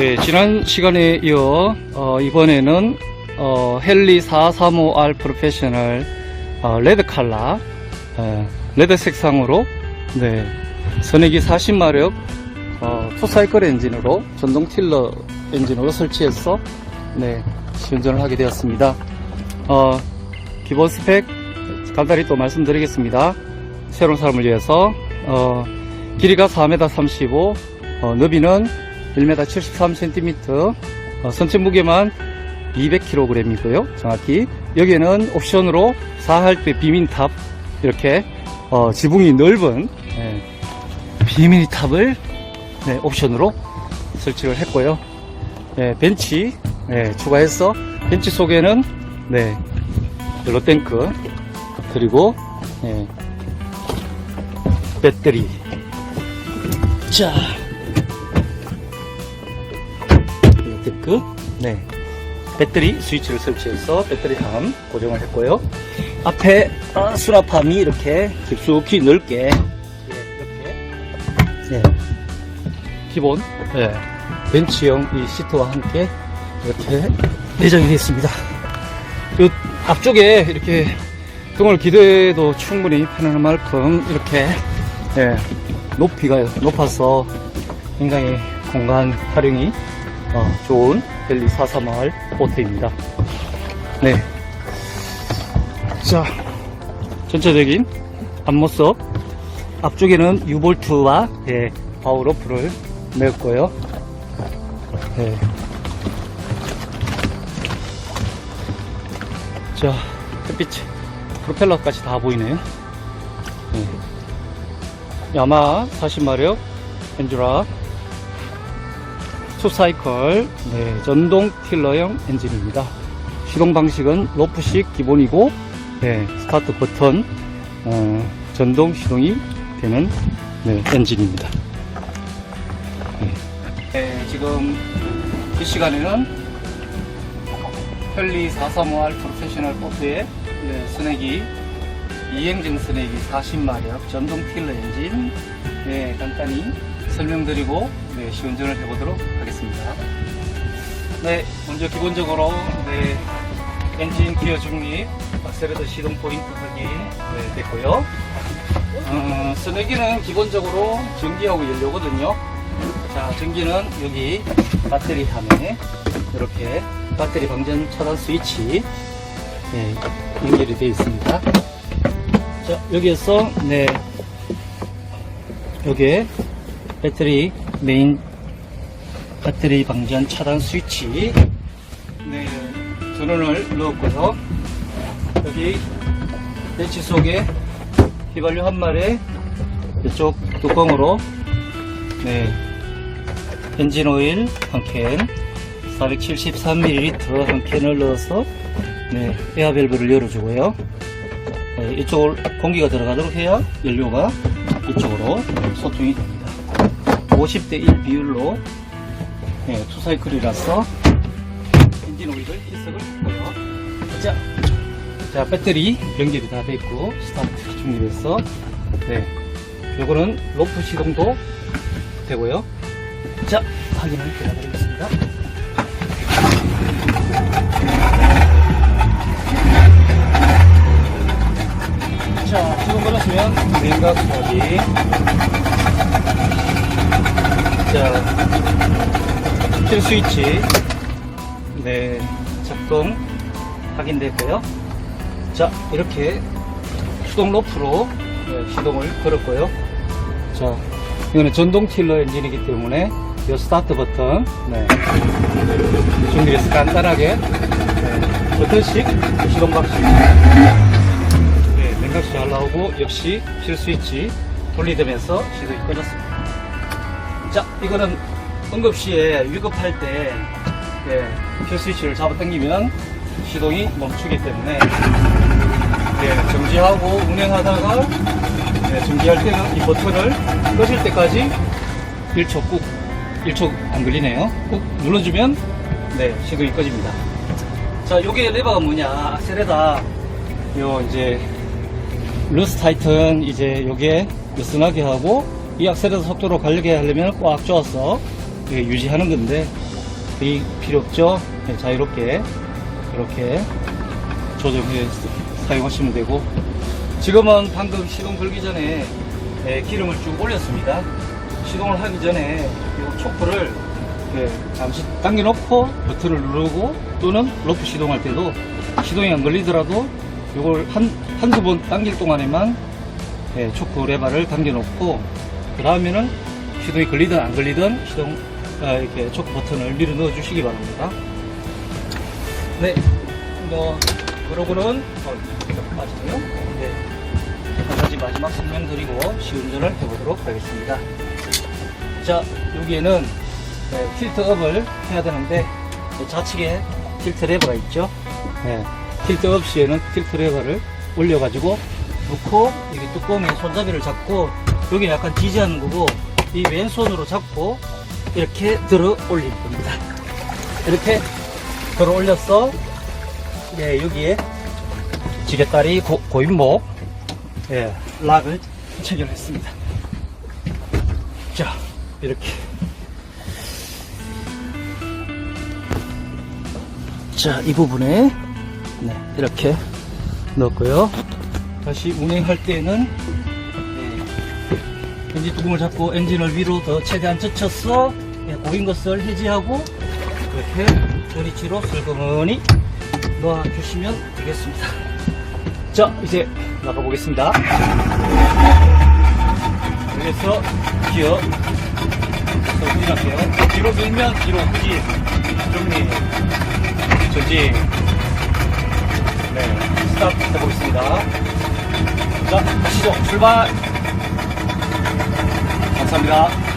네, 지난 시간에 이어 어, 이번에는 어, 헨리 435R 프로페셔널 어, 레드 칼라 어, 레드 색상으로 네, 선액이 40마력 어, 투사이클 엔진으로 전동 틸러 엔진으로 설치해서 네, 시운전을 하게 되었습니다. 어, 기본 스펙 간단히 또 말씀드리겠습니다. 새로운 사람을 위해서 어, 길이가 4m 35, 어, 너비는 1m 73cm, 어, 선체 무게만 200kg이고요. 정확히 여기에는 옵션으로 4할배 비민탑 이렇게 어, 지붕이 넓은 예, 비미니 탑을 네, 옵션으로 설치를 했고요. 예, 벤치 예, 추가해서 벤치 속에는 네, 롯탱크 그리고 예, 배터리 자 롯탱크 네 배터리 스위치를 설치해서 배터리 함 고정을 했고요. 앞에 아, 수납함이 이렇게 깊숙이 넓게 예, 이렇게 네, 기본 예, 벤치형 이 시트와 함께 이렇게 내장이 되어 있습니다. 그 앞쪽에 이렇게 등을 기대도 충분히 편안한 만큼 이렇게 예, 높이가 높아서 굉장히 공간 활용이 어, 좋은 벨리 430R 보트입니다. 네. 자, 전체적인 앞모습 앞쪽에는 유볼트와 예, 파워로프를 메었고요. 예. 자, 햇빛, 프로펠러까지 다 보이네요. 예. 야마 40마력 엔주라 투사이클 네, 전동 틸러형 엔진입니다. 시동 방식은 로프식 기본이고 네, 스타트 버튼 어, 전동 시동이 되는 네, 엔진입니다. 네. 네, 지금 이 시간에는 펠리 435R 프로페셔널 보트의 네, 스낵이 이행정 스낵이 40마력 전동 틸러 엔진 네, 간단히 설명드리고 네, 시운전을 해보도록 하겠습니다. 네, 먼저 기본적으로 네, 엔진 기어 중립, 악셀레터 시동 포인트 확인 네, 됐고요. 어, 스낵이는 기본적으로 전기하고 연료거든요. 자, 전기는 여기 배터리 함에 이렇게 배터리 방전 차단 스위치 네, 연결이 되어 있습니다. 자, 여기에서 네, 여기에 배터리 메인 배터리 방전 차단 스위치 네, 전원을 넣었고요. 여기 벤치 속에 휘발유 한 마리 이쪽 뚜껑으로 네, 엔진 오일 한 캔, 473ml 한 캔을 넣어서 네, 에어 밸브를 열어주고요. 네, 이쪽을 공기가 들어가도록 해야 연료가 이쪽으로 소통이 됩니다. 50대 1 비율로 네, 투사이클이라서 엔진 오일을 희석을 했고요. 자, 자 배터리 연결이 다 됐고 스타트 중립해서 네, 요거는 로프 시동도 되고요. 자, 확인을 기다리겠습니다. 자, 시동 걸었으면 냉각 확인. 자, 킬 스위치. 네, 작동 확인됐고요. 자, 이렇게 수동 로프로 네, 시동을 걸었고요. 자, 이거는 전동 틸러 엔진이기 때문에 이 스타트 버튼 네, 준비해서 간단하게 네, 버튼식 시동 방식 네, 냉각수 잘 나오고 역시 킬 스위치 분리되면서 시동이 꺼졌습니다. 자, 이거는 응급 시에 위급할 때 네, 킬 스위치를 잡아 당기면 시동이 멈추기 때문에 네, 정지하고 운행하다가 네, 정지할 때는 이 버튼을 끄실 때까지 1초 꾹 1초 안 걸리네요. 꾹 눌러주면 네 시동이 꺼집니다. 자 요게 레버가 뭐냐. 악셀에다. 요 이제 루스 타이튼 이제 요게 느슨하게 하고 이 악셀에서 속도로 가려게 하려면 꽉 조아서 유지하는 건데 이 필요 없죠? 네, 자유롭게 이렇게 조정해 사용하시면 되고 지금은 방금 시동 걸기 전에 네, 기름을 쭉 올렸습니다. 시동을 하기 전에 이 초크를 네, 잠시 당겨놓고 버튼을 누르고 또는 로프 시동할 때도 시동이 안 걸리더라도 이걸 한, 한두 번 당길 동안에만 네, 초크 레바를 당겨놓고 그 다음에는 시동이 걸리든 안 걸리든 시동 아, 이렇게 초크 버튼을 밀어 넣어 주시기 바랍니다. 네, 뭐 그러고는 어, 맞아요. 네, 한 가지 마지막 설명드리고 시운전을 해보도록 하겠습니다. 자, 여기에는 네, 필터업을 해야 되는데 이 좌측에 필터 레버가 있죠. 네, 필터업 시에는 필터 레버를 올려가지고 놓고 여기 뚜껑에 손잡이를 잡고 여기 약간 지지하는 거고 이 왼손으로 잡고 이렇게 들어 올릴 겁니다. 이렇게 들어 올렸어. 네, 여기에 지렛다리 고, 고인목 예, 락을 체결했습니다. 자, 이렇게. 자, 이 부분에 네, 이렇게 넣었고요. 다시 운행할 때는 예, 엔진 뚜껑을 잡고 엔진을 위로 더 최대한 젖혀서 예, 고인 것을 해지하고 이렇게 조리치로 슬그머니 놓아주시면 되겠습니다. 자, 이제 나가보겠습니다. 여기서 기어 후진할게요. 뒤로 밀면 뒤로 후진. 정리. 전진. 네, 스탑 해보겠습니다. 자, 가시죠. 출발. 감사합니다.